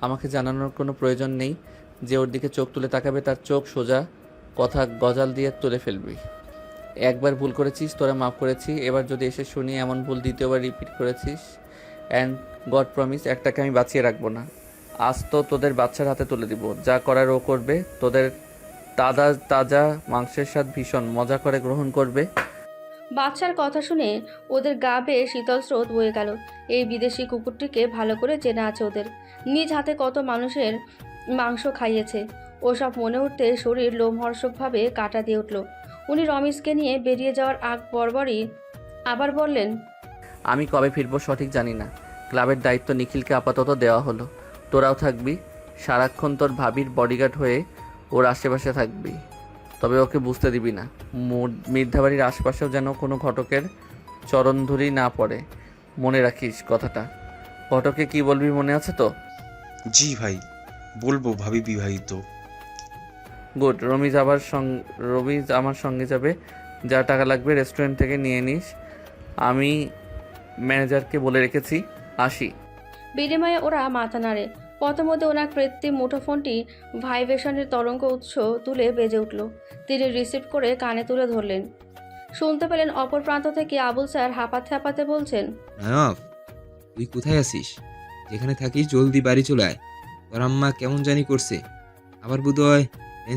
আমাকে জানানোর কোনো প্রয়োজন নেই। যে ওর দিকে চোখ তুলে তাকাবে, তার চোখ সোজা, কথা গজাল দিয়ে তুলে ফেলবি। একবার ভুল করেছিস, তোরা মাফ করেছি এবার যদি এসে শুনি এমন ভুল দ্বিতীয়বার রিপিট করেছিস অ্যান্ড গড প্রমিস একটাকে আমি বাঁচিয়ে রাখব না। আজ তো তোদের বাচ্চার হাতে তুলে দিব। যা করার ও করবে। তোদের তাজা তাজা মাংসের স্বাদ ভীষণ। মজা করে গ্রহণ করবে। বাচ্চার কথা শুনে ওদের গা বেয়ে শীতল স্রোত বয়ে গেল। এই বিদেশি কুকুরটিকে ভালো করে চেনা আছে ওদের। নিজ হাতে কত মানুষের মাংস খাইয়েছে। ওসব মনে উঠতে শরীর লোমহর্ষকভাবে কাটা দিয়ে উঠল। উনি রমেশকে নিয়ে বেরিয়ে যাওয়ার আগ বরাবরই আবার বললেন, আমি কবে ফিরবো সঠিক জানি না। ক্লাবের দায়িত্ব নিখিলকে আপাতত দেওয়া হলো। তোরাও থাকবি। সারাক্ষণ তোর ভাবির বডিগার্ড হয়ে ওর আশেপাশে থাকবি। তবে ওকে বুঝতে দিবি না। মু- মির্ধাবাড়ির আশপাশেও যেন কোনো ঘটকের চরণধুরি না পড়ে। মনে রাখিস কথাটা। ঘটকে কি বলবি মনে আছে তো? জি ভাই বলব ভাবি বিবাহিত। গুড রমিজ আবার সং- রমিজ আমার সঙ্গে যাবে। যা টাকা লাগবে রেস্টুরেন্ট থেকে নিয়ে নিস। আমি ম্যানেজারকে বলে রেখেছি। আসি। বিনিময়ে ওরা মাথা নাড়ে। পথমধ্যে ওনার কৃত্রিম মুঠোফোনটি ভাইব্রেশনের তরঙ্গ উৎস তুলে বেজে উঠল। তিনি রিসিভ করে কানে তুলে ধরলেন। শুনতে পেলেন অপর প্রান্ত থেকে আবুল স্যার হাঁপাতে হাঁপাতে বলছেন নায়ক তুই কোথায় আছিস? যেখানে থাকিস জলদি বাড়ি চলে আয়। তোর আম্মা কেমন জানি করছে। আবার বোধহয়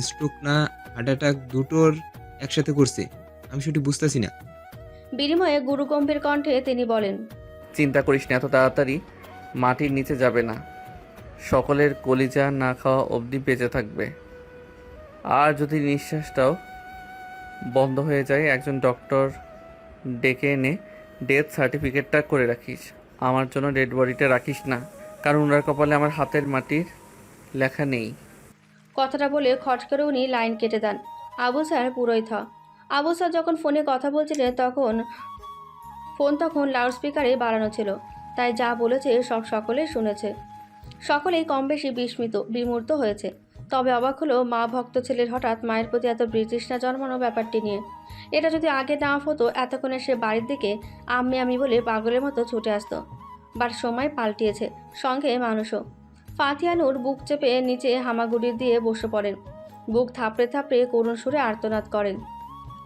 স্ট্রোক না হার্ট অ্যাটাক দুটোর একসাথে করছে। আমি সেটি বুঝতেছি না। বিনিময়ে গুরুগম্ভীর কণ্ঠে তিনি বলেন চিন্তা করিস না এত তাড়াতাড়ি মাটির নিচে যাবে না। সকলের কলিজা না খাওয়া অবধি বেঁচে থাকবে। আর যদি নিঃশ্বাসটাও বন্ধ হয়ে যায় একজন ডক্টর ডেকে এনে ডেথ সার্টিফিকেটটা করে রাখিস। আমার জন্য ডেড বডিটা রাখিস না, কারণ ওনার কপালে আমার হাতের মাটির লেখা নেই। কথাটা বলে খট করে উনি লাইন কেটে দেন। আবু স্যার পুরোই থ আবু স্যার যখন ফোনে কথা বলছিলেন তখন, ফোন তখন লাউডস্পিকারে বাড়ানো ছিল। তাই যা বলেছে সব সকলে শুনেছে। সকলেই কম বেশি বিস্মিত, বিমূর্ত হয়েছে। তবে অবাক হলো মা ভক্ত ছেলের হঠাৎ মায়ের প্রতি এত বৃতৃষ্ণা জন্মানো ব্যাপারটি নিয়ে। এটা যদি আগে না হতো, এতক্ষণে সে বাড়ির দিকে আম্মি আমি বলে পাগলের মতো ছুটে আসতো। বাট সময় পাল্টিয়েছে, সঙ্গে মানুষও। ফাতিয়ানুর বুক চেপে নিচে হামাগুড়ি দিয়ে বসে পড়েন। বুক থাপড়ে থাপড়ে করুণ সুরে আর্তনাদ করেন।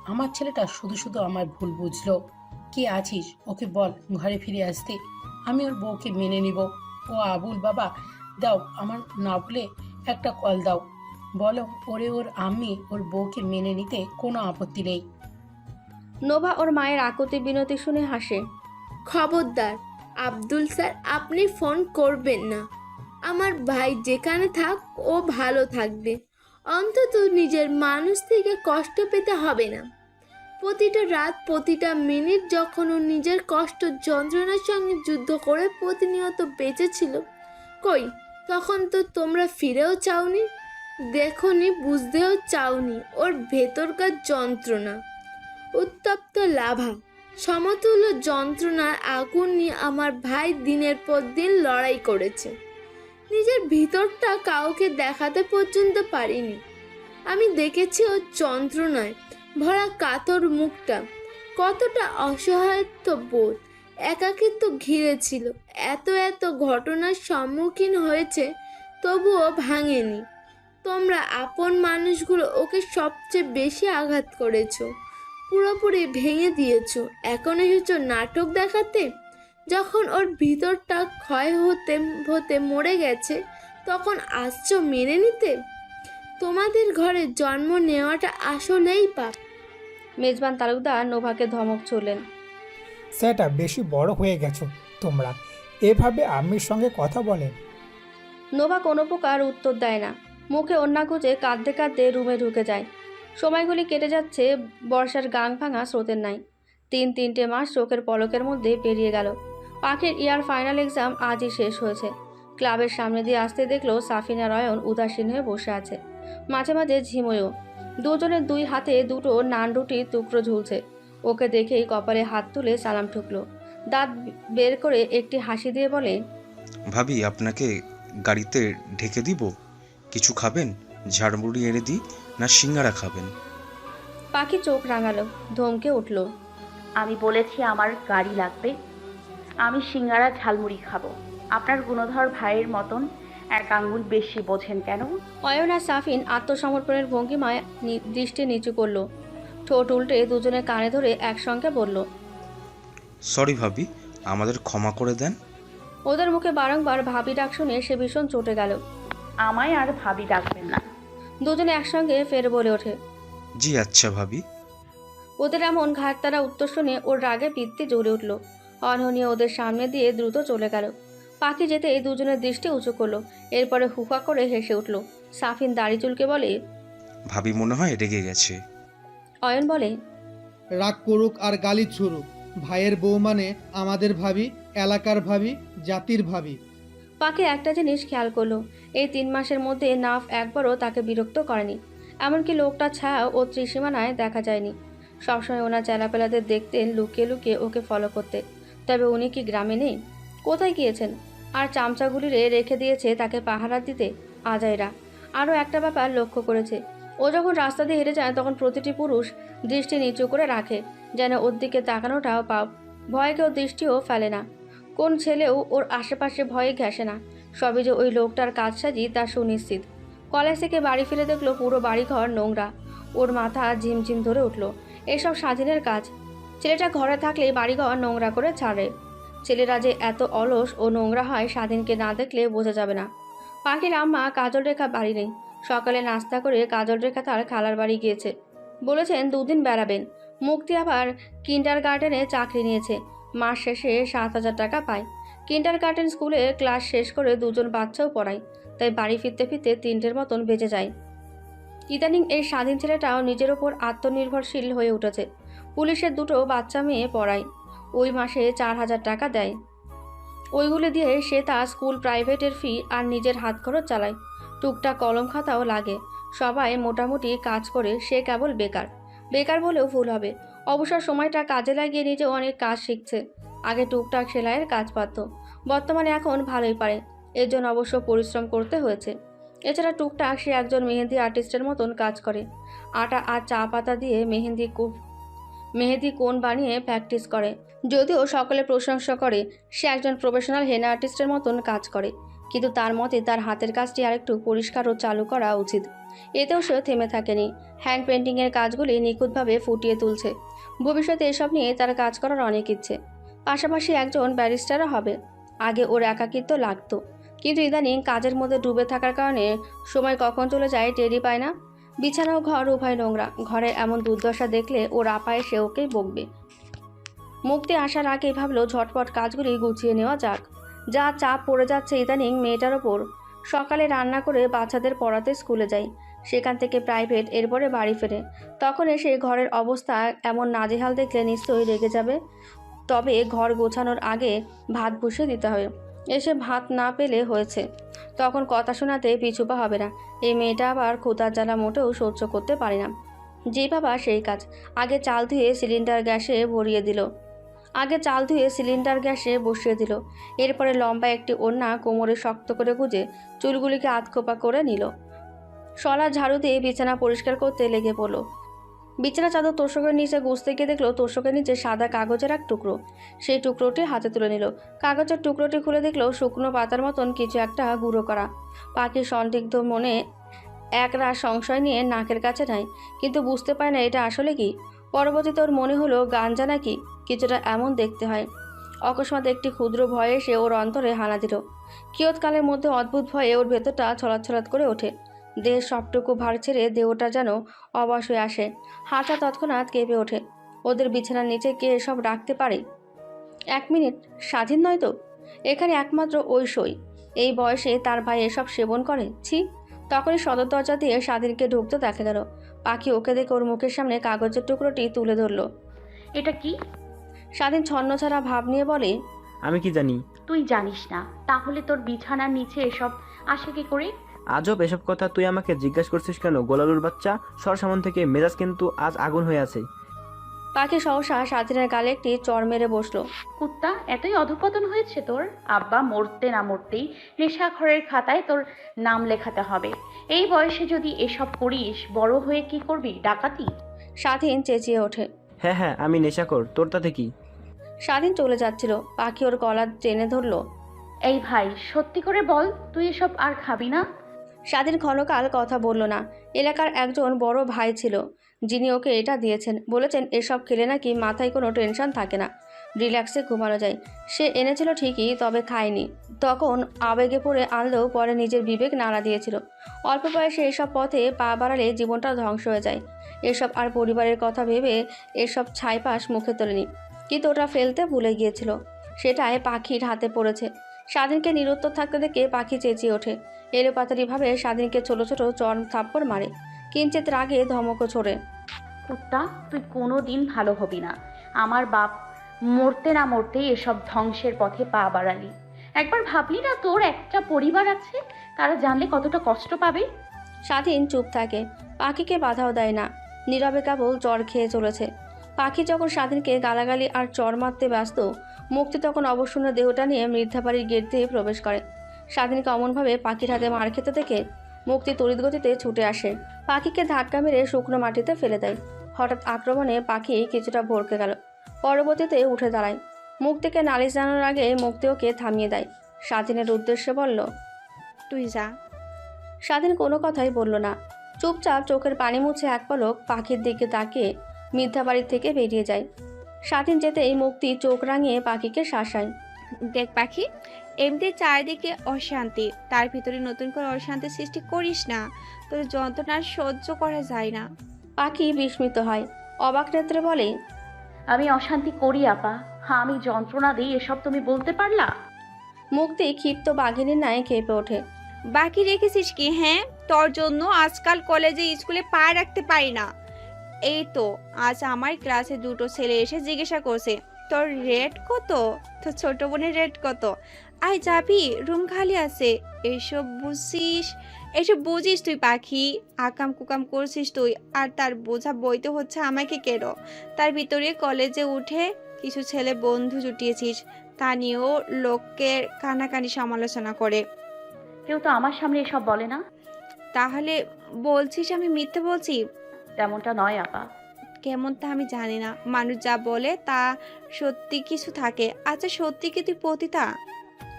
আমার ছেলেটা শুধু শুধু আমার ভুল বুঝলো। কি আছিস? ওকে বল, ঘরে ফিরে আসতে। আমি ওর বউকে মেনে নিব। ও আবুল বাবা, দাও আমার না বলে একটা কল দাও। বলো, ওরে ওর আমি ওর বউকে মেনে নিতে কোনো আপত্তি নেই। নোভা ওর মায়ের আকুতি বিনতি শুনে হাসে। খবরদার, আব্দুল স্যার, আপনি ফোন করবেন না। আমার ভাই যেখানে থাক, ও ভালো থাকবে। অন্তত নিজের মানুষ থেকে কষ্ট পেতে হবে না। প্রতিটা রাত, প্রতিটা মিনিট যখন ও নিজের কষ্ট যন্ত্রণার সঙ্গে যুদ্ধ করে প্রতিনিয়ত বেঁচেছিল, কই, তখন তো তোমরা ফিরেও চাওনি, দেখনি, বুঝতেও চাওনি ওর ভেতরকার যন্ত্রণা। উত্তপ্ত লাভা, সমতুল্য যন্ত্রণার আগুন নিয়ে আমার ভাই দিনের পর দিন লড়াই করেছে। নিজের ভিতরটা কাউকে দেখাতে পর্যন্ত পারিনি। আমি দেখেছি ওর যন্ত্রণায় ভরা কাতর মুখটা। কতটা অসহায়ত্ব বোধ। একাকিত্ব ঘিরেছিল। এত এত ঘটনার সম্মুখীন হয়েছে, তবুও ভাঙেনি। তোমরা আপন মানুষগুলো ওকে সবচেয়ে বেশি আঘাত করেছ। পুরোপুরি ভেঙে দিয়েছ। এখন এসেছ নাটক দেখাতে? যখন ওর ভিতরটা ক্ষয় হতে হতে মরে গেছে, তখন আসছো মেনে নিতে? তোমাদের ঘরে জন্ম নেওয়াটা আসলেই পাপ। মেজবান তালুকদার নোভাকে ধমক ছুড়লেন। সেটা বেশি বড় হয়ে গেছো তোমরা। এভাবে আম্মির সঙ্গে কথা বলেন নোভা কোনো প্রকার উত্তর দেয় না। মুখে অন্যা গুজে কাঁদতে কাঁদতে রুমে ঢুকে যায়। সময়গুলি কেটে যাচ্ছে বর্ষার গাং ভাঙা স্রোতের নাই। তিন তিনটে মাস চোখের পলকের মধ্যে পেরিয়ে গেল। পাখির ইয়ার ফাইনাল এক্সাম আজই শেষ হয়েছে। ক্লাবের সামনে দিয়ে আসতে দেখল সাফিনা রয়ন উদাসীন হয়ে বসে আছে। মাঝে মাঝে ঝিমোয়ও। দুজনের দুই হাতে দুটো নান রুটির টুকরো ঝুলছে। ওকে দেখেই কপালে হাত তুলে সালাম ঠুকলো। দাঁত বের করে একটি হাসি দিয়ে বলে ভাবি আপনাকে গাড়িতে ঢেকে দিব? কিছু খাবেন? ঝাড়মুড়ি এনে দিই না সিঙ্গারা খাবেন? পাখি চোখ রাঙালো ধমকে উঠল আমি বলেছি আমার গাড়ি লাগবে। আমি সিঙ্গারা ঝালমুড়ি খাব। আপনার গুণধর ভাইয়ের মতন এক আঙ্গুল বেশি বোঝেন কেন? অয়ন আর সাফিন আত্মসমর্পণের ভঙ্গিমায় নি- দৃষ্টি নিচু করল। ঠোঁট উল্টে দুজনে কানে ধরে একসঙ্গে বলল সরি ভাবি আমাদের ক্ষমা করে দেন। ওদের মুখে বারংবার ভাবি ডাক শুনে সে ভীষণ চটে গেল। আমায় আর ভাবি ডাকবেন না। দুজনে একসঙ্গে ফের বলে ওঠে জি আচ্ছা ভাবি। ওদের এমন ঘাটতারা উত্তর শুনে ওর রাগে পিত্তি জ্বলে উঠল। অনহনীয় ওদের সামনে দিয়ে দ্রুত চলে গেল। পাখি যেতে এই দুজনের দৃষ্টি উঁচু করল। এরপরে হুফা করে হেসে উঠল। সাফিন দাড়ি চুলকে বলে ভাবি মনে হয় রেগে গেছে। অয়ন বলে রাগ করুক আর গালি ছুড়ুক। ভাইয়ের বউ মানে আমাদের ভাবি এলাকার ভাবি জাতির ভাবি। পাখি একটা জিনিস খেয়াল করল এই তিন মাসের মধ্যে নাফ একবারও তাকে বিরক্ত করেনি। এমনকি লোকটার ছায়া ও ত্রিসীমানায় দেখা যায়নি। সবসময় ওনার চেলাপেলাদের দেখতেন লুকিয়ে লুকিয়ে ওকে ফলো করতে। তবে উনি কি গ্রামে নেই? কোথায় গিয়েছেন? আর চামচাগুলিরে রেখে দিয়েছে তাকে পাহারা দিতে আজাইরা। আরও একটা ব্যাপার লক্ষ্য করেছে। ও যখন রাস্তা দিয়ে হেঁটে যায়, তখন প্রতিটি পুরুষ দৃষ্টি নিচু করে রাখে, যেন ওর দিকে তাকানোটাও পাও ভয়ে কেউ দৃষ্টিও ফেলে না। কোন ছেলেও ওর আশেপাশে ভয়ে ঘেসে না। সবই যে ওই লোকটার কাজ সাজি, তা সুনিশ্চিত। কলেজ থেকে বাড়ি ফিরে দেখল পুরো বাড়িঘর নোংরা। ওর মাথা ঝিমঝিম ধরে উঠল। এসব স্বাধীনের কাজ। ছেলেটা ঘরে থাকলে বাড়িঘর নোংরা করে ছাড়ে। ছেলেরা যে এত অলস ও নোংরা হয় স্বাধীনকে না দেখলে বোঝা যাবে না। পাখির আম্মা কাজল রেখা বাড়ি নেই। সকালে নাস্তা করে কাজল রেখা তার খালার বাড়ি গিয়েছে। বলেছেন দুদিন বেড়াবেন। মুক্তি আবার কিন্ডার গার্ডেনে চাকরি নিয়েছে। মাস শেষে সাত হাজার টাকা পায়। কিন্ডার গার্ডেন স্কুলে ক্লাস শেষ করে দুজন বাচ্চাও পড়ায়। তাই বাড়ি ফিরতে ফিরতে তিনটের মতন বেঁচে যায়। ইদানিং এই স্বাধীন ছেলেটাও নিজের ওপর আত্মনির্ভরশীল হয়ে উঠেছে। পুলিশের দুটো বাচ্চা মেয়ে পড়ায়। ওই মাসে চার হাজার টাকা দেয়। ওইগুলো দিয়ে সে তার স্কুল প্রাইভেটের ফি আর নিজের হাত খরচ চালায়। টুকটাক কলম খাতাও লাগে। সবাই মোটামুটি কাজ করে, সে কেবল বেকার। বেকার বলেও ভুল হবে। অবসর সময়টা কাজে লাগিয়ে নিজেও অনেক কাজ শিখছে। আগে টুকটাক সেলাইয়ের কাজ পারত। বর্তমানে এখন ভালোই পারে। এর জন্য অবশ্য পরিশ্রম করতে হয়েছে। এছাড়া টুকটাক সে একজন মেহেন্দি আর্টিস্টের মতন কাজ করে। আটা আর চা পাতা দিয়ে মেহেন্দি মেহেদি কোন বানিয়ে প্র্যাকটিস করে। যদিও সকলে প্রশংসা করে, সে একজন প্রফেশনাল হেনা আর্টিস্টের মতন কাজ করে। কিন্তু তার মতে তার হাতের কাজটি আরেকটু পরিষ্কার ও চালু করা উচিত। এতেও সে থেমে থাকেনি। হ্যান্ড পেন্টিংয়ের কাজগুলি নিখুঁতভাবে ফুটিয়ে তুলছে। ভবিষ্যতে এসব নিয়ে তার কাজ করার অনেক ইচ্ছে। পাশাপাশি একজন ব্যারিস্টারও হবে। আগে ওর একাকিত্ব লাগতো। কিন্তু ইদানিং কাজের মধ্যে ডুবে থাকার কারণে সময় কখন চলে যায় টেরই পায় না। বিছানা ও ঘর উভয় নোংরা। ঘরে এমন দুর্দশা দেখলে ওর আপা এসে ওকেই বকবে। মুক্তি আসার আগে ভাবলো ঝটপট কাজগুলি গুছিয়ে নেওয়া যাক। যা চাপ পড়ে যাচ্ছে ইদানিং মেয়েটার ওপর। সকালে রান্না করে বাচ্চাদের পড়াতে স্কুলে যায় সেখান থেকে প্রাইভেট, এরপরে বাড়ি ফেরে। তখন এসে ঘরের অবস্থা এমন নাজেহাল দেখলে নিশ্চয়ই রেগে যাবে। তবে ঘর গোছানোর আগে ভাত বসিয়ে দিতে হবে। এসে ভাত না পেলে হয়েছে। তখন কথা শোনাতে পিছুপা হবে না। এই মেয়েটা আবার খোতার জ্বালা মোটেও সহ্য করতে পারে না। যে বাবা সেই কাজ। আগে চাল ধুয়ে সিলিন্ডার গ্যাসে ভরিয়ে দিল। আগে চাল ধুয়ে সিলিন্ডার গ্যাসে বসিয়ে দিল। এরপরে লম্বা একটি ওড়না কোমরে শক্ত করে গুজে চুলগুলিকে আধখোপা করে নিল। শলা ঝাড়ু দিয়ে বিছানা পরিষ্কার করতে লেগে পড়ল। বিছানা চাদর তোষকের নিচে গুছতে গিয়ে দেখল তোষকের নিচে সাদা কাগজের এক টুকরো। সেই টুকরোটি হাতে তুলে নিল। কাগজের টুকরোটি খুলে দেখল শুকনো পাতার মতন কিছু একটা গুঁড়ো করা। পাখির সন্দিগ্ধ মনে একরা সংশয় নিয়ে নাকের কাছে নাই, কিন্তু বুঝতে পারে না এটা আসলে কি। পরবর্তীতে ওর মনে হলো গাঞ্জা নাকি কিছুটা এমন দেখতে হয়। অকস্মাৎ একটি ক্ষুদ্র ভয়ে সে ওর অন্তরে হানা দিল। কিয়ৎকালের মধ্যে অদ্ভুত ভয়ে ওর ভেতরটা ছলাৎ করে ওঠে। দেহের সবটুকু ভার ছেড়ে দেহটা যেন অবাস হয়ে আসে। হাঁটা তৎক্ষণাৎ কেঁপে ওঠে। ওদের বিছানার নিচে কে এসব রাখতে পারে? এক মিনিট, স্বাধীন নয় তো? এখানে একমাত্র ওই সই এই বয়সে তার ভাই এসব সেবন করে? ছি, তখনই সদর দরজা দিয়ে স্বাধীনকে ঢুকতে দেখা গেল। পাখি ওকে দেখে ওর মুখের সামনে কাগজের টুকরোটি তুলে ধরলো। এটা কি? স্বাধীন ছন্ন ছাড়া ভাব নিয়ে বলে আমি কি জানি? তুই জানিস না। তাহলে তোর বিছানার নিচে এসব আসে কি করে? আজব এসব কথা তুই আমাকে জিজ্ঞাসা করছিস কেন গোলালুর বাচ্চা? সর সামন থেকে মেজাজ কিন্তু আজ আগুন হয়ে আছে। পাখি সহসা স্বাধীনের গালে একটি চর মেরে বসল। কুত্তা এতই অধপতন হয়েছে তোর? আব্বা মরতে না মরতেই নেশাখরের খাতায় তোর নাম লেখাতে হবে। এই বয়সে যদি এসব করিস বড় হয়ে কি করবি ডাকাতি? স্বাধীন চেঁচিয়ে ওঠে। হ্যাঁ হ্যাঁ আমি নেশাকর তোর তাতে কি? স্বাধীন চলে যাচ্ছিল। পাখি ওর গলা টেনে ধরলো। এই ভাই সত্যি করে বল তুই এসব আর খাবি না? স্বাধীন ক্ষণকাল কথা বলল না। এলাকার একজন বড় ভাই ছিল। যিনি ওকে এটা দিয়েছেন। বলেছেন, এসব খেলে নাকি মাথায় কোনো টেনশন থাকে না। রিল্যাক্সে ঘুমানো যায়। সে এনেছিল ঠিকই, তবে খায়নি। তখন আবেগে পড়ে আনলেও পরে নিজের বিবেক নাড়া দিয়েছিল। অল্প বয়সে এসব পথে পা বাড়ালে জীবনটা ধ্বংস হয়ে যায়। এসব আর পরিবারের কথা ভেবে এসব ছাইপাশ মুখে তোলেনি। কিন্তু ওটা ফেলতে ভুলে গিয়েছিল। সেটাই পাখির হাতে পড়েছে। স্বাধীনকে নিরুত্তর থাকতে দেখে পাখি চেঁচিয়ে ওঠে। এলোপাতারিভাবে স্বাধীনকে ছোট ছোট চরম থাপ্পড় মারে। কিঞ্চিত রাগে ধমক ছোড়ে কুত্তা তুই কোনো দিন ভালো হবি না। আমার বাপ মরতে না মরতেই এসব ধ্বংসের পথে পা বাড়ালি। একবার ভাবলি না তোর একটা পরিবার আছে? তারা জানলে কতটা কষ্ট পাবে? স্বাধীন চুপ থাকে। পাখিকে বাধাও দেয় না। নীরবে কেবল চর খেয়ে চলেছে। পাখি যখন স্বাধীনকে গালাগালি আর চর মারতে ব্যস্ত মুক্তি তখন অবসন্ন দেহটা নিয়ে মৃদ্ধাবাড়ির গেট দিয়ে প্রবেশ করে। স্বাধীনকে অমনভাবে পাখির হাতে মার খেতে দেখে মুক্তি তড়িৎ গতিতে ছুটে আসে। পাখিকে ধাক্কা মেরে শুকনো মাটিতে ফেলে দেয়। হঠাৎ আক্রমণে পাখি কিছুটা ভরকে গেল। পরবর্তীতে উঠে দাঁড়ায়। মুক্তিকে নালিশ জানানোর আগে মুক্তি ওকে থামিয়ে দেয়। স্বাধীনের উদ্দেশ্যে বলল তুই যা। স্বাধীন কোনো কথাই বলল না। চুপচাপ চোখের পানি মুছে এক পলক পাখির দিকে তাকিয়ে মিথ্যা বাড়ির থেকে বেরিয়ে যায়। স্বাধীন যেতেই মুক্তি চোখ রাঙিয়ে পাখিকে শাসায়। দেখ পাখি এমনি চারিদিকে অশান্তি। তার ভিতরে নতুন করে অশান্তি সৃষ্টি করিস না। তোর যন্ত্রণা সহ্য করা যায় না। পাখি বিস্মিত হয়। অবাক নেত্রে বলে আমি অশান্তি করি আপা। হ্যাঁ আমি যন্ত্রণা দিই এসব তুমি বলতে পারলা? মুক্তি ক্ষিপ্ত বাঘিনীর ন্যায় কেঁপে ওঠে। বাকি রেখেছিস কি? হ্যাঁ তোর জন্য আজকাল কলেজে স্কুলে পা রাখতে পারি না। এই তো আজ আমার ক্লাসে দুটো ছেলে এসে জিজ্ঞাসা করছে তোর রেট কত? তোর ছোট বোনের রেট কত? আয় যাবি রুম খালি আছে। এসব বুঝিস এসব বুঝিস তুই পাখি। আকাম কুকাম করছিস তুই আর তার বোঝা বইতে হচ্ছে আমাকে কেন? তার ভিতরে কলেজে উঠে কিছু ছেলে বন্ধু জুটিয়েছিস। তা নিয়েও লোকের কানাকানি সমালোচনা করে। কেউ তো আমার সামনে এসব বলে না? তাহলে বলছিস আমি মিথ্যে বলছি? তেমনটা নয় আপা। কেমন তা আমি জানি না। মানুষ যা বলে তা সত্যি কিছু থাকে। আচ্ছা সত্যি কি তুই পতিতা?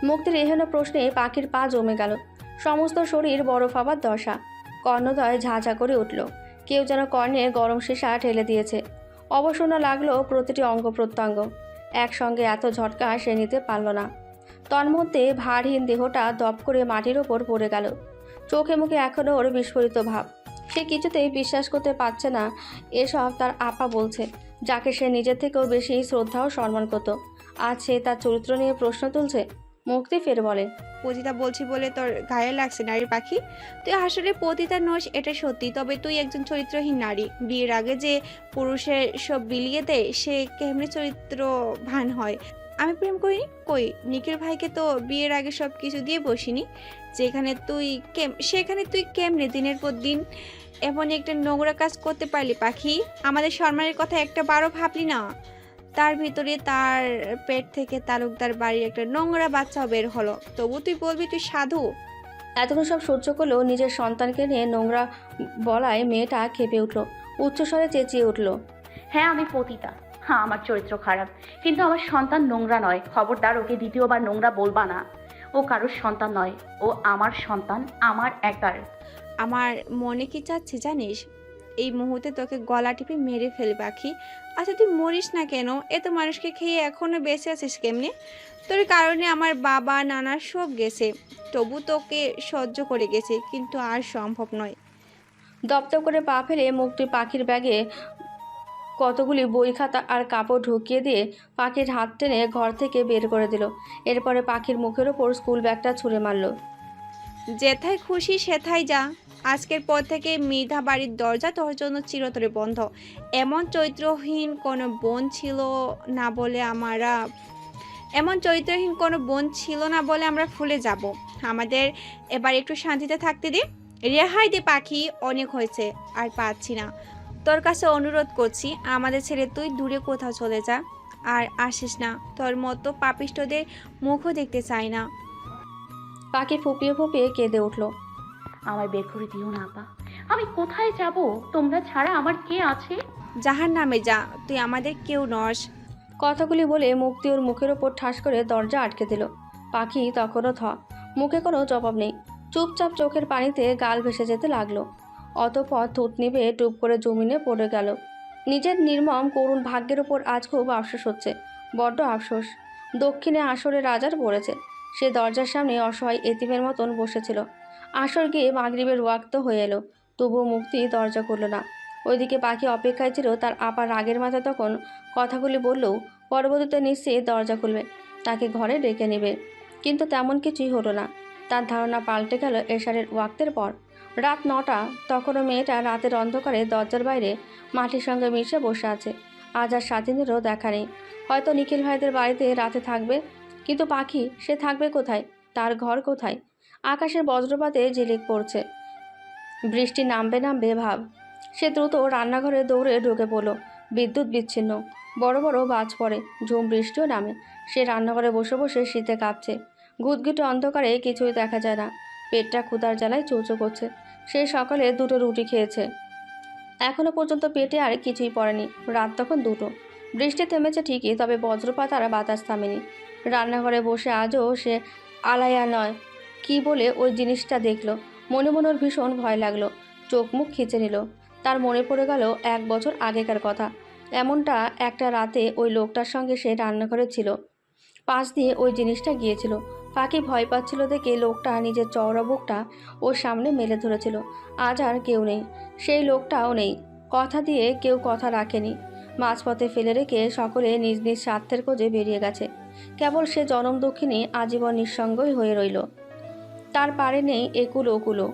মুক্তির এহেন প্রশ্নে পাখির পা জমে গেল। সমস্ত শরীর বরফ হবার দশা। কর্ণদয় ঝাঁঝা করে উঠল। কেউ যেন কর্ণে গরম সীসা ঠেলে দিয়েছে। অবসন্ন লাগল প্রতিটি অঙ্গ প্রত্যঙ্গ। একসঙ্গে এত ঝটকা সে নিতে পারল না। তন্মধ্যে ভারহীন দেহটা দপ করে মাটির ওপর পড়ে গেল। চোখে মুখে এখনও ওর বিস্ফোরিত ভাব। সে কিছুতেই বিশ্বাস করতে পারছে না এসব তার আপা বলছে, যাকে সে নিজের থেকেও বেশি শ্রদ্ধা ও সম্মান করত। আজ সে তার চরিত্র নিয়ে প্রশ্ন তুলছে? মুক্তি ফের বলে, পতিতা বলছি বলে তোর গায়ে লাগছে নারী পাখি? তুই আসলে পতিতা নোস, এটা সত্যি। তবে তুই একজন চরিত্রহীন নারী। বিয়ের আগে যে পুরুষের সব বিলিয়ে দেয় সে কেমনি চরিত্র ভান হয়? আমি প্রেম করিনি? কই? নিখিল ভাইকে তো বিয়ের আগে সব কিছু দিয়ে বসিনি। যেখানে তুই কেম সেখানে তুই কেমনে দিনের পর দিন এমন একটা নোংরা কাজ করতে পারলি পাখি? আমাদের সম্মানের কথা একটা বারো ভাবলি না? তার ভিতরে তার পেট থেকে তালুকদার বাড়ির একটা নোংরা বাচ্চাও বের হলো। তবু তুই বলবি তুই সাধু? এতক্ষণ সব সহ্য করলেও নিজের সন্তানকে নিয়ে নোংরা বলায় মেয়েটা খেপে উঠল উচ্চস্বরে চেঁচিয়ে উঠল হ্যাঁ আমি পতিতা। হ্যাঁ আমার চরিত্র খারাপ। কিন্তু আমার সন্তান নোংরা নয়। খবরদার ওকে দ্বিতীয়বার নোংরা বলবা না। ও কারোর সন্তান নয়। ও আমার সন্তান আমার একার। আমার মনে কি চাচ্ছে জানিস? এই মুহূর্তে তোকে গলা টিপে মেরে ফেলে পাখি। আচ্ছা তুই মরিস না কেন? এত মানুষকে খেয়ে এখনও বেঁচে আছিস কেমনে? তোর কারণে আমার বাবা নানা সব গেছে। তবু তোকে সহ্য করে গেছে কিন্তু আর সম্ভব নয়। দপ্তর করে পা ফেলে মুক্তি পাখির ব্যাগে কতগুলি বই খাতা আর কাপড় ঢুকিয়ে দিয়ে পাখির হাত টেনে ঘর থেকে বের করে দিল। এরপরে পাখির মুখের ওপর স্কুল ব্যাগটা ছুঁড়ে মারল। যেথায় খুশি সেথায় যা। আজকের পর থেকে মৃধা বাড়ির দরজা তোর জন্য চিরতরে বন্ধ। এমন চরিত্রহীন কোনো বোন ছিল না বলে আমরা, এমন চরিত্রহীন কোনো বোন ছিল না বলে আমরা ফুলে যাব। আমাদের এবার একটু শান্তিতে থাকতে দে। রেহাই দে পাখি, অনেক হয়েছে, আর পাচ্ছি না। তোর কাছে অনুরোধ করছি, আমাদের ছেড়ে তুই দূরে কোথাও চলে যা, আর আসিস না। তোর মতো পাপিষ্টদের মুখও দেখতে চাই না। পাখি ফুপিয়ে ফুপিয়ে কেঁদে উঠল। আমায় বের করে দিও না, আপা। আমি কোথায় যাব? তোমরা ছাড়া আমার কে আছে? যাহার নামে যা, তুই আমাদের কেউ নস। কথাগুলি বলে মুক্তি ওর মুখের ওপর ঠাস করে দরজা আটকে দিল। পাখি তখনও থ। মুখে কোনো জবাব নেই। চুপচাপ চোখের পানিতে গাল ভেসে যেতে লাগল। অতপর থুত নিবে টুপ করে জমিনে পড়ে গেল। নিজের নির্মম করুণ ভাগ্যের ওপর আজ খুব আফসোস হচ্ছে। বড্ড আফসোস। দক্ষিণে আসরে রাজার পড়েছে। সে দরজার সামনে অসহায় এতিমের মতন বসেছিল। আসর গিয়ে মাগরিবের ওয়াক্ত হয়ে এলো। তবুও মুক্তি দরজা করল না। ওইদিকে পাখি অপেক্ষায় ছিল, তার আপার রাগের মাথায় তখন কথাগুলি বললেও পরবর্তীতে নিশ্চয়ই দরজা খুলবে, তাকে ঘরে ডেকে নেবে। কিন্তু তেমন কিছুই হলো না। তার ধারণা পাল্টে গেল এশারের ওয়াক্তের পর। রাত নটা, তখনও মেয়েটা রাতের অন্ধকারে দরজার বাইরে মাটির সঙ্গে মিশে বসে আছে। আজ আর স্বাধীনেরও দেখা নেই। হয়তো নিখিল ভাইদের বাড়িতে রাতে থাকবে, কিন্তু পাখি, সে থাকবে কোথায়? তার ঘর কোথায়? আকাশের বজ্রপাতে ঝিলিক পড়ছে। বৃষ্টি নামবে নামবে ভাব। সে দ্রুত রান্নাঘরে দৌড়ে ঢুকে পড়ল। বিদ্যুৎ বিচ্ছিন্ন। বড় বড় বাজ পড়ে। ঝুম বৃষ্টিও নামে। সে রান্নাঘরে বসে বসে শীতে কাঁপছে। ঘুটঘুটে অন্ধকারে কিছুই দেখা যায় না। পেটটা ক্ষুধার জ্বালায় চৌচো করছে। সে সকালে দুটো রুটি খেয়েছে। এখনও পর্যন্ত পেটে আর কিছুই পড়েনি। রাত তখন দুটো। বৃষ্টি থেমেছে ঠিকই, তবে বজ্রপাত আর বাতাস থামেনি। রান্নাঘরে বসে আজও সে আলায়া নয়। কি বলে ওই জিনিসটা দেখল। মনে মনে ওর ভীষণ ভয় লাগল। চোখ মুখ খিচে নিল। তার মনে পড়ে গেল এক বছর আগেকার কথা। এমনটা একটা রাতে ওই লোকটার সঙ্গে সে রান্নাঘরে ছিল। পাশ দিয়ে ওই জিনিসটা গিয়েছিল। পাখি ভয় পাচ্ছিল দেখে লোকটা নিজের চওড়া বুকটা ওর সামনে মেলে ধরেছিল। আজ আর কেউ নেই। সেই লোকটাও নেই। কথা দিয়ে কেউ কথা রাখেনি। মাঝপথে ফেলে রেখে সকলে নিজ নিজ স্বার্থের খোঁজে বেরিয়ে গেছে। কেবল সে জনম দক্ষিণী আজীবন নিঃসঙ্গই হয়ে রইল। তার পারে নেই একুলো ওকুলো।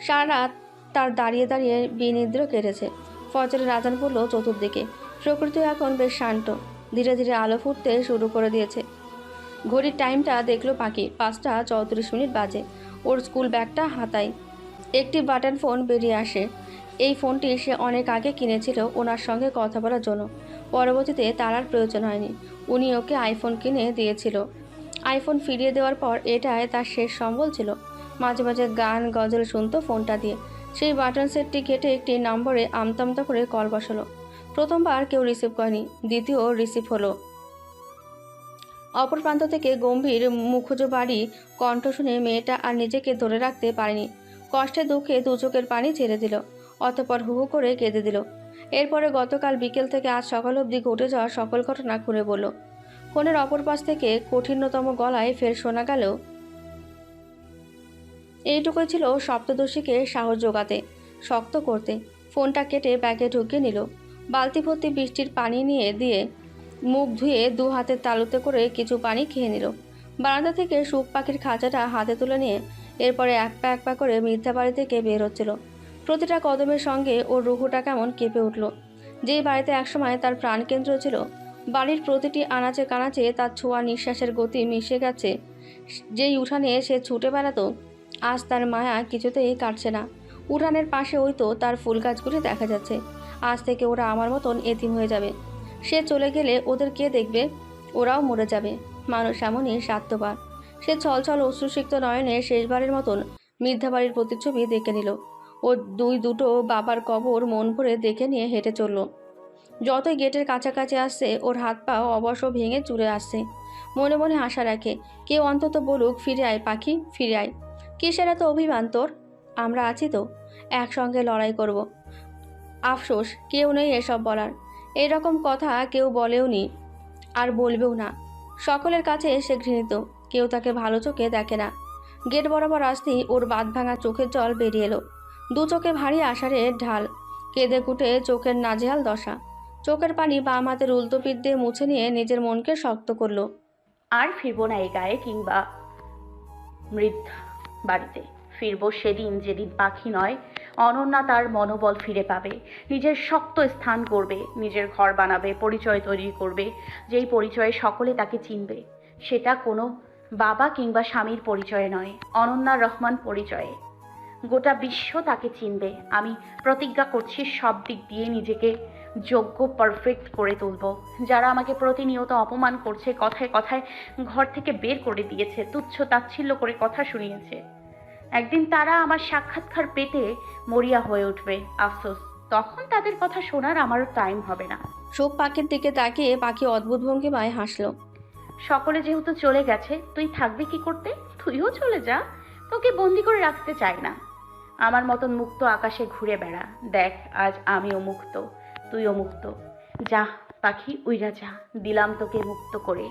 সারা রাত তার দাঁড়িয়ে দাঁড়িয়ে বিনিদ্র কেটেছে। ফজরের রাজান পড়ল চতুর্দিকে। প্রকৃতি এখন বেশ শান্ত। ধীরে ধীরে আলো ফুটতে শুরু করে দিয়েছে। ঘড়ির টাইমটা দেখল পাখি। পাঁচটা চৌত্রিশ মিনিট বাজে। ওর স্কুল ব্যাগটা হাতায়। একটি বাটন ফোন বেরিয়ে আসে। এই ফোনটি সে অনেক আগে কিনেছিল ওনার সঙ্গে কথা বলার জন্য। পরবর্তীতে তার আর প্রয়োজন হয়নি। উনি ওকে আইফোন কিনে দিয়েছিল। আইফোন ফিরিয়ে দেওয়ার পর এটাই তার শেষ সম্বল ছিল। মাঝে মাঝে গান, গজল শুনতো ফোনটা দিয়ে। সেই বাটন সেটটি কেটে একটি নম্বরে আমতামতা করে কল বসালো। প্রথমবার কেউ রিসিভ করেনি, দ্বিতীয় রিসিভ হলো। অপর প্রান্ত থেকে গম্ভীর মুখোজ বাড়ি কণ্ঠ শুনে মেয়েটা আর নিজেকে ধরে রাখতে পারেনি। কষ্টে দুঃখে দু চোখের পানি ছেড়ে দিল, অতপর হু হু করে কেঁদে দিল। এরপরে গতকাল বিকেল থেকে আজ সকাল অবধি ঘটে যাওয়া সকল ঘটনা খুলে বলল ফোনের অপর পাশ থেকে কঠিনতম গলায় ফের শোনা গেল, এইটুকুই ছিল সপ্তদশীকে সাহস জোগাতে শক্ত করতে। ফোনটা কেটে ব্যাগে ঢুকিয়ে নিল। বালতি ভর্তি বৃষ্টির পানি নিয়ে দিয়ে মুখ ধুয়ে দু হাতের তালুতে করে কিছু পানি খেয়ে নিল। বারান্দা থেকে সুখ পাখির খাঁচাটা হাতে তুলে নিয়ে এরপরে এক পা এক পা করে মিথ্যা বাড়ি থেকে বের হচ্ছিল। প্রতিটা কদমের সঙ্গে ওর রুহুটা কেমন কেঁপে উঠল। যেই বাড়িতে একসময় তার প্রাণকেন্দ্র ছিল বাড়ির প্রতিটি আনাচে কানাচে তার ছোঁয়া নিঃশ্বাসের গতি মিশে গেছে। যেই উঠানে সে ছুটে বেড়াতো, আজ তার মায়া কিছুতেই কাটছে না। উঠানের পাশে ওই তো তার ফুল গাছগুলি দেখা যাচ্ছে। আজ থেকে ওরা আমার মতন এতিম হয়ে যাবে। সে চলে গেলে ওদের কে দেখবে? ওরাও মরে যাবে। মানুষ এমনই স্বার্থবার সে ছলছল অশ্রুসিক্ত নয়নে শেষবারের মতন মিথ্যাবাড়ির প্রতিচ্ছবি দেখে নিল। ও দুই দুটো বাবার কবর মন ভরে দেখে নিয়ে হেঁটে চলল। যতই গেটের কাছাকাছি আসছে ওর হাত পা অবশ্য ভেঙে চুরে আসছে মনে মনে আশা রাখে, কেউ অন্তত বলুক, ফিরে আয় পাখি, ফিরে আয়। কিসের এত অভিমান তোর? আমরা আছি তো, একসঙ্গে লড়াই করব। আফসোস, কেউ নেই এসব বলার। এরকম কথা কেউ বলেও নি, আর বলবেও না। সকলের কাছে সে ঘৃণিত, কেউ তাকে ভালো চোখে দেখে না। গেট বরাবর আসতেই ওর বাঁধ ভাঙা চোখের জল বেরিয়ে এলো। দু চোখে ভারী আষাঢ়ে ঢাল, কেঁদে কুটে চোখের নাজেহাল দশা। চোখের পানি বাম হাতের উল্টো পিঠ দিয়ে মুছে নিয়ে নিজের মনকে শক্ত করল। আর ফিরবো না এই গায়ে কিংবা মৃদ্ধা বাড়িতে। ফিরবো সেদিন যেদিন পাখি নয়, অনন্যা তার মনোবল ফিরে পাবে। নিজের শক্ত স্থান করবে, নিজের ঘর বানাবে, পরিচয় তৈরি করবে, যেই পরিচয়ে সকলে তাকে চিনবে। সেটা কোনো বাবা কিংবা স্বামীর পরিচয়ে নয় অনন্যা রহমান পরিচয়ে। গোটা বিশ্ব তাকে চিনবে। আমি প্রতিজ্ঞা করছি সব দিক দিয়ে নিজেকে যোগ্য পারফেক্ট করে তুলব। যারা আমাকে প্রতিনিয়ত অপমান করছে কথায় কথায় ঘর থেকে বের করে দিয়েছে তুচ্ছ তাচ্ছিল্য করে কথা শুনিয়েছে। একদিন তারা আমার সাক্ষাৎকার পেতে মরিয়া হয়ে উঠবে। আফসোস তখন তাদের কথা শোনার আমার টাইম হবে না। সুখ পাখির দিকে তাকিয়ে পাখি অদ্ভুত ভঙ্গিমায় হাসলো। সকলে যেহেতু চলে গেছে তুই থাকবি কি করতে? তুইও চলে যা। তোকে বন্দি করে রাখতে চাই না। আমার মতন মুক্ত আকাশে ঘুরে বেড়া। দেখ আজ আমিও মুক্ত। তুইও মুক্ত যা পাখি উইরা যা দিলাম তোকে মুক্ত করে।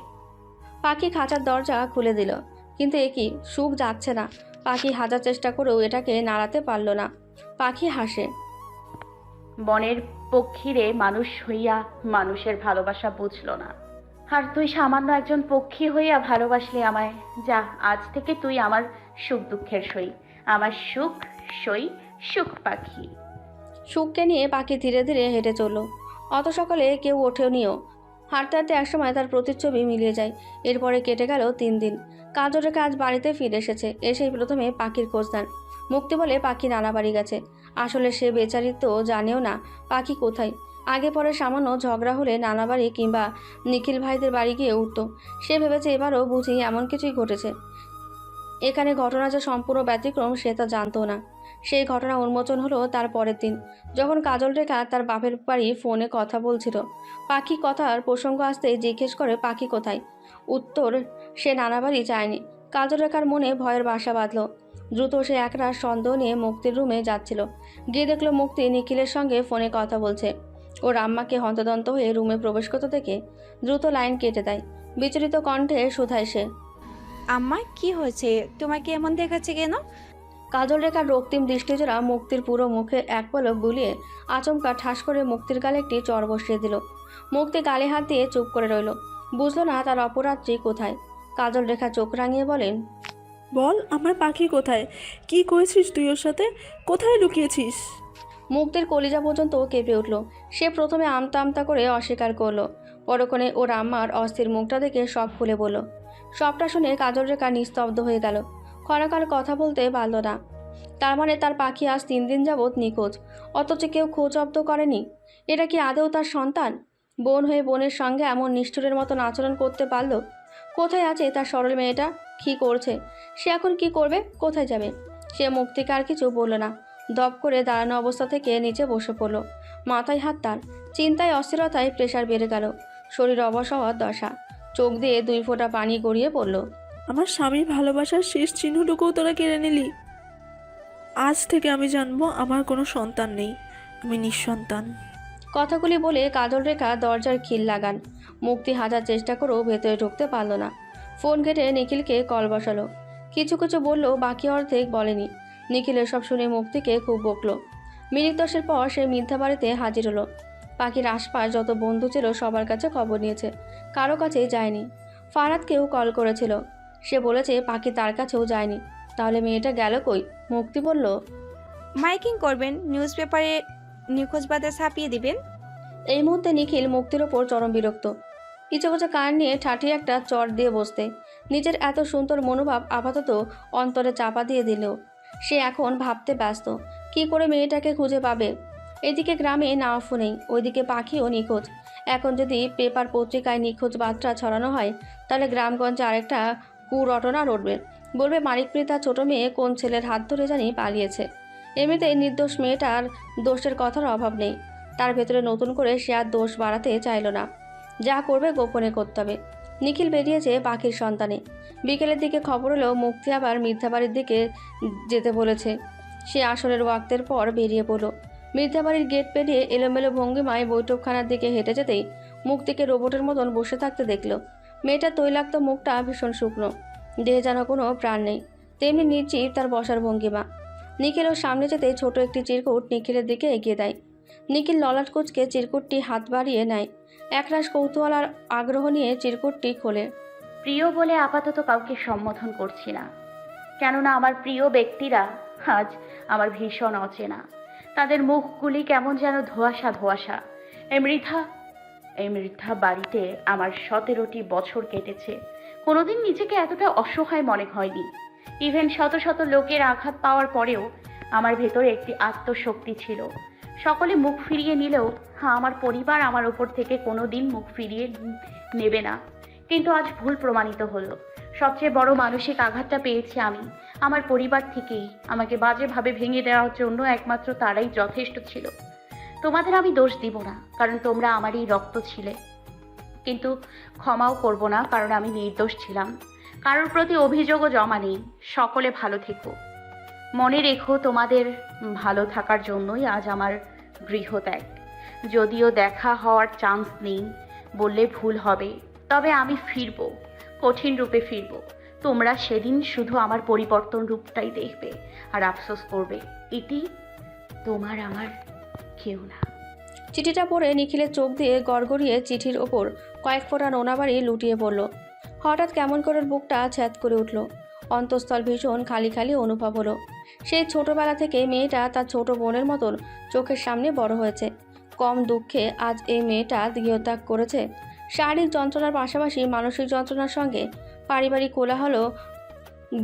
পাখি খাঁচার দরজা খুলে দিল কিন্তু এ কি সুখ যাচ্ছে না। পাখি হাজার চেষ্টা করেও এটাকে নাড়াতে পারল না। পাখি হাসে। বনের পক্ষীরে মানুষ হইয়া মানুষের ভালোবাসা বুঝল না। আর তুই সামান্য একজন পক্ষী হইয়া ভালোবাসলি আমায়। যা আজ থেকে তুই আমার সুখ দুঃখের সই। আমার সুখ সই সুখ পাখি। সুখকে নিয়ে পাখি ধীরে ধীরে হেঁটে চলল। অত সকালে কেউ ওঠেনিও। হাঁটতে হাঁটতে একসময় তার প্রতিচ্ছবি মিলিয়ে যায়। এরপরে কেটে গেল তিন দিন। কাজরে কাজ বাড়িতে ফিরে এসেছে। এসেই প্রথমে পাখির খোঁজ নেন। মুক্তি বলে পাখি নানা বাড়ি গেছে। আসলে সে বেচারি তো জানেও না পাখি কোথায়। আগে পরে সামান্য ঝগড়া হলে নানা বাড়ি কিংবা নিখিল ভাইদের বাড়ি গিয়ে উঠত। সে ভেবেছে এবারও বুঝি এমন কিছুই ঘটেছে। এখানে ঘটনা যে সম্পূর্ণ ব্যতিক্রম সে তা জানতো না। সেই ঘটনা উন্মোচন হলো তার পরের দিন। যখন কাজল রেখা তার বাপের বাড়ি ফোনে কথা বলছিল, পাখি কথার প্রসঙ্গ আসতে জিজ্ঞেস করে পাখি কোথায়? উত্তর, সে নানা বাড়ি যায়নি। কাজল রেখার মনে ভয়ের বাসা বাঁধল। দ্রুত সে একরাশ সন্দেহ নিয়ে মুক্তির রুমে যাচ্ছিল। গিয়ে দেখল মুক্তি নিখিলের সঙ্গে ফোনে কথা বলছে। ওর আম্মাকে হন্তদন্ত হয়ে রুমে প্রবেশ করতে থেকে দ্রুত লাইন কেটে দেয়। বিচলিত কণ্ঠে শুধায় সে, আম্মা, কি হয়েছে? তোমাকে এমন দেখাচ্ছে কেন? কাজল রেখার রক্তিম দৃষ্টিজোড়া মুক্তির পুরো মুখে এক পলক বুলিয়ে আচমকা ঠাস করে মুক্তির গালে একটি চর বসিয়ে দিল। মুক্তি গালে হাত দিয়ে চুপ করে রইল। বুঝলো না তার অপরাধটি কোথায়। কাজল রেখা চোখ রাঙিয়ে বলেন বল আমার পাখি কোথায়? কি করেছিস তুই ওর সাথে? কোথায় লুকিয়েছিস? মুক্তির কলিজা পর্যন্ত কেঁপে উঠল। সে প্রথমে আমতা আমতা করে অস্বীকার করল। পরক্ষণে ওর আম্মার অস্থির মুখটা দেখে সব খুলে বলল। সবটা শুনে কাজল রেখা নিস্তব্ধ হয়ে গেল। ক্ষণকাল কথা বলতে পারল না। তার মানে তার পাখি আজ তিন দিন যাবৎ নিখোঁজ। অথচ কেউ খোঁজ জব্দ করেনি। এটা কি আদৌ তার সন্তান? বোন হয়ে বোনের সঙ্গে এমন নিষ্ঠুরের মতন আচরণ করতে পারল? কোথায় আছে তার সরল মেয়েটা? কী করছে? সে এখন কি করবে? কোথায় যাবে? সে মুক্তিকে আর কিছু বলল না। দপ করে দাঁড়ানো অবস্থা থেকে নিচে বসে পড়ল। মাথায় হাত তার। চিন্তায়, অস্থিরতায় প্রেশার বেড়ে গেল। শরীর অবশ দশা। চোখ দিয়ে দুই ফোঁটা পানি গড়িয়ে পড়ল। আমার স্বামীর ভালোবাসার শেষ চিহ্নটুকুও তোরা কেড়ে নিলি। আজ থেকে আমি জানব আমার কোনো সন্তান নেই। আমি নিঃসন্তান। কথাগুলি বলে কাজল রেখা দরজার খিল লাগান মুক্তি হাজার চেষ্টা করেও ভেতরে ঢুকতে পারল না। ফোন কেটে নিখিলকে কল বসালো। কিছু কিছু বললেও বাকি অর্ধেক বলেনি। নিখিল এসব শুনে মুক্তিকে খুব বকলো। মিনিট দশের পর সে মিথ্যা বাড়িতে হাজির হলো। পাখির আশপাশ যত বন্ধু ছিল সবার কাছে খবর নিয়েছে। কারও কাছেই যায়নি। ফারাদকেও কল করেছিল। সে বলেছে পাখি তার কাছেও যায়নি। তাহলে মেয়েটা গেল কই? মুক্তি বলল মাইকিং করবেন নিউজ পেপারে নিখোঁজ বাদে ছাপিয়ে দিবেন। এই মুহূর্তে নিখিল মুক্তির ওপর চরম বিরক্ত। কিছু কিছু কান নিয়ে ঠাঠিয়ে একটা চট দিয়ে বসতে। নিজের এত সুন্দর মনোভাব আপাতত অন্তরে চাপা দিয়ে দিল সে এখন ভাবতে ব্যস্ত কি করে মেয়েটাকে খুঁজে পাবে? এদিকে গ্রামে নাওফু নেই ওইদিকে পাখিও নিখোঁজ। এখন যদি পেপার পত্রিকায় নিখোঁজ বার্তা ছড়ানো হয় তাহলে গ্রামগঞ্জে আরেকটা কুরটনা রটবে বলবে, মানিকপ্রীতা ছোট মেয়ে কোন ছেলের হাত ধরে জানি পালিয়েছে। এমনিতেই নির্দোষ মেয়েটার দোষের কথার অভাব নেই। তার ভেতরে নতুন করে সে আর দোষ বাড়াতে চাইল না। যা করবে গোপনে করতে হবে। নিখিল বেরিয়েছে পাখির সন্তানে। বিকেলের দিকে খবর হলো মুক্তি আবার মিথ্যাবাড়ির দিকে যেতে বলেছে। সে আসরের ওয়াক্তের পর বেরিয়ে পড়ল। মিথ্যাবাড়ির গেট পেরিয়ে এলোমেলো ভঙ্গিমায় বৈঠকখানার দিকে হেঁটে যেতেই মুক্তিকে রোবটের মতন বসে থাকতে দেখল। মেয়েটার তৈলাক্ত মুখটা ভীষণ শুকনো। দেহে যেন কোনো প্রাণ নেই। তেমনি নিশ্চিত তার বসার ভঙ্গিমা। নিখিল ওর সামনে যেতে ছোট একটি চিরকুট নিখিলের দিকে এগিয়ে দেয়। নিখিল ললাট কুচকে চিরকুটটি হাত বাড়িয়ে নেয়। একরাশ কৌতূহল আর আগ্রহ নিয়ে চিরকুটটি খোলে। প্রিয় বলে আপাতত কাউকে সম্বোধন করছি না। কেননা আমার প্রিয় ব্যক্তিরা আজ আমার ভীষণ অচেনা। তাদের মুখগুলি কেমন যেন ধোয়াশা ধোয়াশা। মৃথা এই মৃথা বাড়িতে আমার সতেরোটি বছর কেটেছে। কোনোদিন নিজেকে এতটা অসহায় মনে হয়নি। ইভেন শত শত লোকের আঘাত পাওয়ার পরেও আমার ভেতরে একটি আত্মশক্তি ছিল। সকলে মুখ ফিরিয়ে নিলেও হ্যাঁ আমার পরিবার আমার ওপর থেকে কোনো দিন মুখ ফিরিয়ে নেবে না। কিন্তু আজ ভুল প্রমাণিত হলো। সবচেয়ে বড় মানসিক আঘাতটা পেয়েছি আমি। আমার পরিবার থেকেই। আমাকে বাজেভাবে ভেঙে দেওয়ার জন্য একমাত্র তারাই যথেষ্ট ছিল। তোমাদের আমি দোষ দিব না, কারণ তোমরা আমারই রক্ত ছিলে। কিন্তু ক্ষমাও করব না, কারণ আমি নির্দোষ ছিলাম। কারোর প্রতি অভিযোগও জমা নেই, সকলে ভালো থেকো। মনে রেখো তোমাদের ভালো থাকার জন্যই আজ আমার গৃহত্যাগ। যদিও দেখা হওয়ার চান্স নেই বললে ভুল হবে, তবে আমি ফিরব, কঠিন রূপে ফিরব। তোমরা সেদিন শুধু আমার পরিবর্তন রূপটাই দেখবে আর আফসোস করবে। এটি তোমার আমার কেউ না। চিঠিটা পড়ে নিখিলের চোখ দিয়ে গড়গড়িয়ে চিঠির ওপর কয়েক ফোঁটা নোনাবাড়ি লুটিয়ে পড়ল। হঠাৎ কেমন করে বুকটা ছ্যাদ করে উঠল। অন্তঃস্থল ভীষণ খালি খালি অনুভব হলো। সেই ছোটবেলা থেকে মেয়েটা তার ছোট বোনের মতন চোখের সামনে বড় হয়েছে। কম দুঃখে আজ এই মেয়েটা গৃহত্যাগ করেছে। শারীরিক যন্ত্রণার পাশাপাশি মানসিক যন্ত্রণার সঙ্গে পারিবারিক কোলাহলও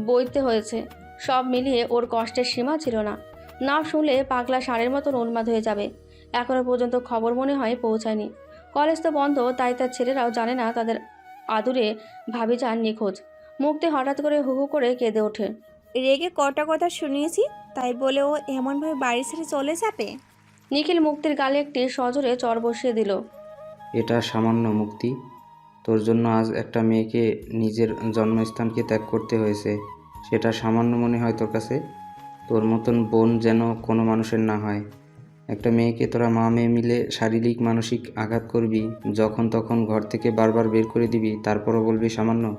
বইতে হয়েছে। সব মিলিয়ে ওর কষ্টের সীমা ছিল না। না শুনলে পাগলা ষাঁড়ের মতন উন্মাদ হয়ে যাবে। এখনও পর্যন্ত খবর মনে হয় পৌঁছায়নি। কলেজ তো বন্ধ তাই তার ছেলেরাও জানে না তাদের আদুরে ভাবি যান নিখোঁজ। মুক্তি হঠাৎ করে হু হু করে কেঁদে ওঠে। রেগে কটা কথা শুনিয়েছি তাই বলে ও এমনভাবে বাড়ি ছেড়ে চলে যাবে? নিখিল মুক্তির গালে একটি সজোরে চর বসিয়ে দিল। এটা সামান্য মুক্তি। তোর জন্য আজ একটা মেয়েকে নিজের জন্মস্থানকে ত্যাগ করতে হয়েছে। সেটা সামান্য মনে হয় তোর কাছে। তোর মতন বোন যেন কোনো মানুষের না হয়। একটা মেয়েকে তোরা মা মেয়ে মিলে শারীরিক, মানসিক আঘাত করবি, যখন তখন ঘর থেকে বারবার বের করে দিবি, তারপরও বলবি সামান্য।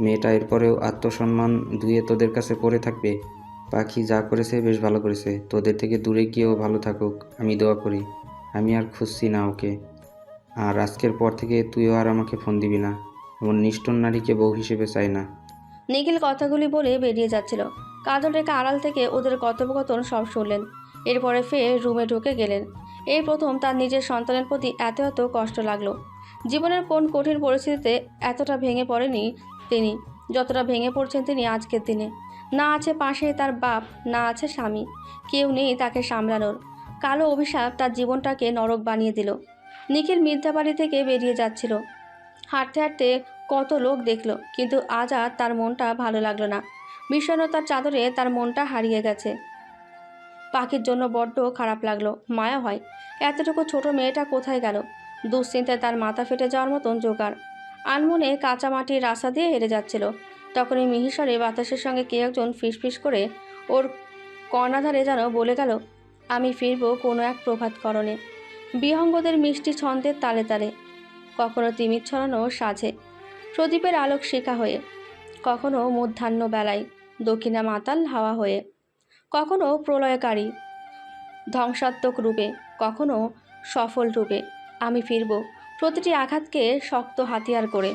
মেয়েটা এরপরেও আত্মসম্মান ধুয়ে তোদের কাছে পড়ে থাকবে। পাখি যা করেছে বেশ ভালো করেছে। তোদের থেকে দূরে গিয়েও ভালো থাকুক, আমি দোয়া করি। আমি আর খুঁজছি না ওকে। আর আজকের পর থেকে তুইও আর আমাকে ফোন দিবি না। এমন নিষ্ঠুর নারীকে বউ হিসেবে চাই না। নিখিল কথাগুলি বলে বেরিয়ে যাচ্ছিল। কাজল রেখা আড়াল থেকে ওদের কথোপকথন সব শুনলেন। এরপরে ফের রুমে ঢুকে গেলেন। এই প্রথম তার নিজের সন্তানের প্রতি এত এত কষ্ট লাগল। জীবনের কোন কঠিন পরিস্থিতিতে এতটা ভেঙে পড়েনি তিনি, যতটা ভেঙে পড়ছেন তিনি আজকের দিনে। না আছে পাশে তার বাপ, না আছে স্বামী। কেউ নেই তাকে সামলানোর। কালো অভিশাপ তার জীবনটাকে নরক বানিয়ে দিল। নিখিল মিথ্যাবাড়ি থেকে বেরিয়ে যাচ্ছিল। হাঁটতে হাঁটতে কত লোক দেখল, কিন্তু আজ আর তার মনটা ভালো লাগল না। বিষণ্ণতার চাদরে তার মনটা হারিয়ে গেছে। পাখির জন্য বড্ড খারাপ লাগল। মায়া হয়। এতটুকু ছোট মেয়েটা কোথায় গেল? দুশ্চিন্তায় তার মাথা ফেটে যাওয়ার মতন জোগাড়। আনমনে কাঁচা মাটির রাস্তা দিয়ে হেরে যাচ্ছিল। তখনই মিহিসরে বাতাসের সঙ্গে কে একজন ফিসফিস করে ওর কর্ণাধারে যেন বলে গেল, আমি ফিরবো কোনো এক প্রভাত করণে বিহঙ্গদের মিষ্টি ছন্দের তালে তালে। কখনো তিমির ছড়ানো সাজে। প্রদীপের আলোক শিখা হয়ে। কখনো মধ্যাহ্ন বেলায়। দক্ষিণা মাতাল হাওয়া হয়ে। কখনো প্রলয়কারী, ধ্বংসাত্মক রূপে, কখনো সফল রূপে আমি ফিরব। প্রতিটি আঘাতকে শক্ত হাতিয়ার করে।